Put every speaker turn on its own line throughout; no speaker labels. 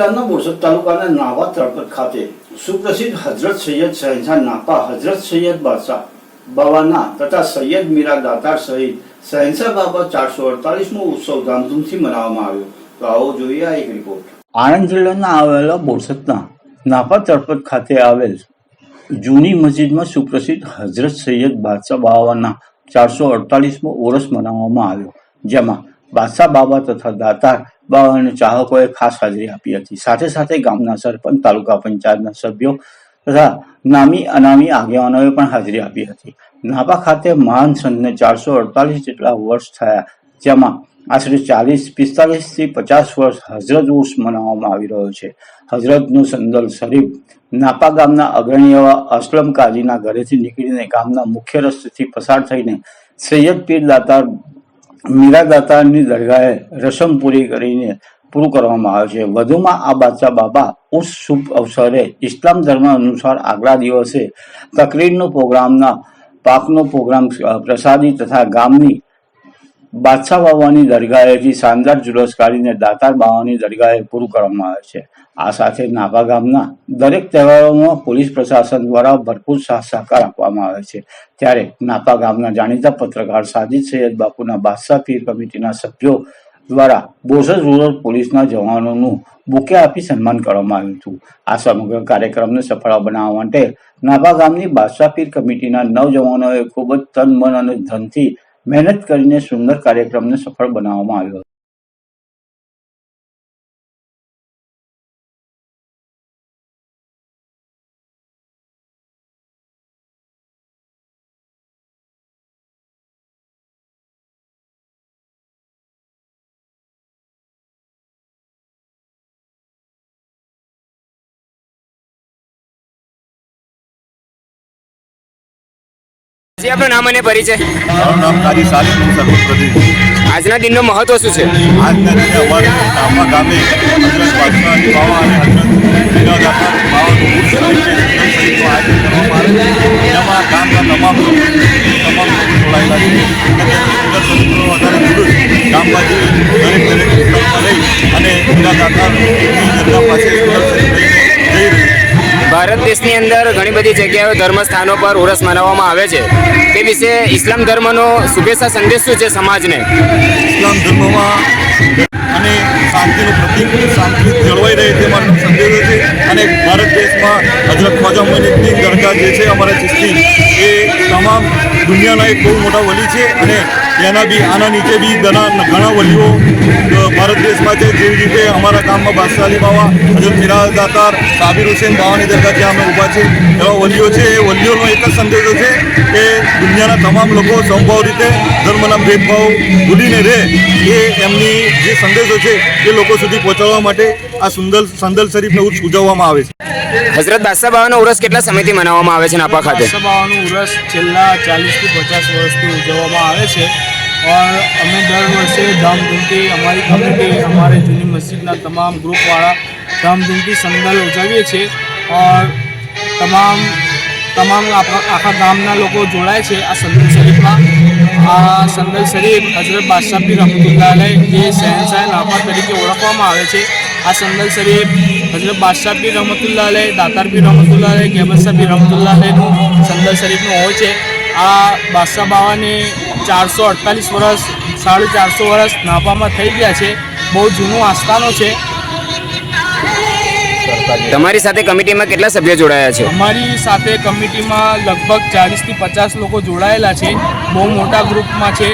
ગુજરાતના બોરસદ તાલુકાના નાવા તળપત ખાતે સુપ્રસિદ્ધ હજરત સૈયદ શહેનશાહ નાપા હજરત સૈયદ બાદશાહ બાવાના તથા સૈયદ મીરા દાતાર સહિત શહેનશાહ બાબા ચારસો અડતાલીસમો ઉત્સવ ધામધૂમથી મનાવવામાં આવ્યો. તો આવો જોઈએ આ એક રિપોર્ટ આણંદ જિલ્લાના આવેલા બોરસદના નાપા તળપત ખાતે આવેલ જૂની મસ્જિદમાં સુપ્રસિદ્ધ હજરત સૈયદ બાદશાહ બાવાના ચારસો અડતાલીસમો ઓરસ મનાવવામાં આવ્યો, જેમાં બાદશાહ બાબા તથા દાતાર બાવાના ચાહકોએ ખાસ હાજરી આપી હતી. સાથે સાથે ગામના સરપંચ, તાલુકા પંચાયતના સભ્યો તથા નામી, અનામી આગેવાનોએ પણ હાજરી આપી હતી. નાપા ખાતે મહાન સંતને ચારસો અડતાલીસ જેટલા વર્ષ થયા, જેમાં આશરે ચાલીસ, પિસ્તાલીસથી પચાસ વર્ષ હજરત ઉર્સ મનાવવામાં આવી રહ્યો છે. હજરતનું સંદલ શરીફ નાપા ગામના અગ્રણી એવા અસલમ કાજીના ઘરેથી નીકળીને ગામના મુખ્ય રસ્તેથી પસાર થઈને સૈયદ પીર દાતાર મીરા દાતારની દરગાહે રસમ પૂરી કરીને પૂરું કરવામાં આવે છે. વધુમાં આ બાદશાહ બાબા ઉસ શુભ અવસરે ઇસ્લામ ધર્મ અનુસાર આગલા દિવસે તકરીરનો પ્રોગ્રામના પાકનો પ્રોગ્રામ પ્રસાદી તથા ગામની બાદશાહ બાવાની દરગાહેથી શાનદાર જુલુસ કાઢીને દાતાર બાવાની દરગાહે પૂરું કરવામાં આવે છે. આ સાથે નાભા ગામના દરેક તહેવારોમાં પોલીસ પ્રશાસન દ્વારા ભરપૂર સહકાર આપવામાં આવે છે. ત્યારે નાપા ગામના જાણીતા પત્રકાર સાજિદ સૈયદ બાપુના બાદશાહ પીર કમિટીના સભ્યો દ્વારા બોસદ રૂરલ પોલીસના જવાનોનું બુકે આપી સન્માન કરવામાં આવ્યું હતું. આ સમગ્ર કાર્યક્રમને સફળ બનાવવા માટે નાભા ગામની બાદશાહ પીર કમિટીના નવ જવાનોએ ખૂબ જ તન, મન અને ધનથી મહેનત કરીને સુંદર કાર્યક્રમને સફળ બનાવવામાં આવ્યો
જી આપણું નામ અને પરિચય?
મારું નામ કાજી સાલિમ સરપંચ પ્રતિનિધિ
આજના દિનનું મહત્વ શું છે?
આજના દિને અમારે ગામમાં ગામે હજરત અને હજરત છે ગામના તમામ લોકો તમામ લોકો જોડાયેલા છે.
દેશની અંદર ઘણી બધી જગ્યાઓ ધર્મ સ્થાનો પર ઉરસ મનાવવામાં આવે છે. તે વિશે ઇસ્લામ ધર્મનો શુભેચ્છા સંદેશ શું છે સમાજને?
ઇસ્લામ ધર્મમાં અને શાંતિનું પ્રતિક શાંતિ જળવાઈ રહે તે માટેનો સંદેશો છે. અને ભારત દેશમાં હજરત ખ્વાજા મોઇનુદ્દીન દરગાહ જે છે, અમારા ચિસ્તી, એ તમામ દુનિયાના એક બહુ મોટા વલી છે. અને એના બી આના નીચે બી ઘણા ઘણા વલીઓ ભારત દેશમાં છે. જેવી રીતે અમારા ગામમાં બાદશાહ અલી બાવા હજરત મિરાજ દાતાર, સાબિર હુસેન બાવાની દરગાહ જ્યાં અમે ઊભા છે એવા વલીઓ છે. એ વલીઓનો એક જ સંદેશો છે કે દુનિયાના તમામ લોકો સમભાવ રીતે ધર્મના ભેદભાવ ભૂલીને રહે એ એમની જે સંદેશો છે એ લોકો સુધી પહોંચાડવા માટે આ સુંદર સંદલ શરીફને ઉજવવામાં આવે છે.
હઝરત બાદશાહ બાવાનો ઉરસ કેટલા સમયથી મનાવવામાં આવે છે નાપા ખાતે?
બાદશાહ બાવાનો ઉરસ છેલ્લા ચાલીસથી પચાસ વર્ષથી ઉજવવામાં આવે છે. પણ અમે દર વર્ષે ધામધૂમથી અમારી કમિટી અમારે જૂની મસ્જિદના તમામ ગ્રુપવાળા ધામધૂમથી સંદલ ઉજવીએ છીએ. ઓર તમામ તમામ આખા ગામના લોકો જોડાય છે આ સંદલ શરીફમાં. આ સંદલ શરીફ હજરત બાદશાહ પીર રમતુલ્લાને જે શહેનશાહ નાફા તરીકે ઓળખવામાં આવે છે. આ સંદલ શરીફ હજરત બાદશાહ બી રહમતુલ્લાહ લે દાતાર બી રહમતુલ્લાહ અલૈહ ગેબરશાહ બી રહમતુલ્લાહ અલૈહનું સંદર શરીફનું હોય છે. આ બાદશાહ બાવાને ચારસો અડતાલીસ વર્ષ સાડી ચારસો વર્ષ નાપામાં થઈ ગયા છે. બહુ જૂનું આસ્થાનો છે.
તમારી સાથે કમિટીમાં કેટલા સભ્યો જોડાયા છે?
અમારી સાથે કમિટીમાં લગભગ ચાલીસથી પચાસ લોકો જોડાયેલા છે. બહુ મોટા ગ્રુપમાં છે.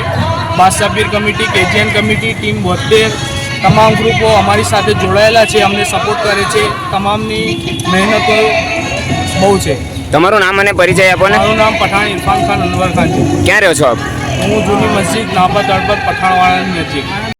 Badshahpir committee KGN committee team બોતેર તમામ ગ્રુપો અમારી સાથે જોડાયેલા છે અમને સપોર્ટ કરે છે. તમામની મહેનતો બહુ છે.
તમારું નામ અને પરિચય આપો ને.
મારું નામ પઠાણ ઇરફાન ખાન અનવર ખાન છે.
ક્યાં રહ્યો છો આપ?
હું જૂની મસ્જિદ નાપા તળપત પઠાણવાળાની નજીક.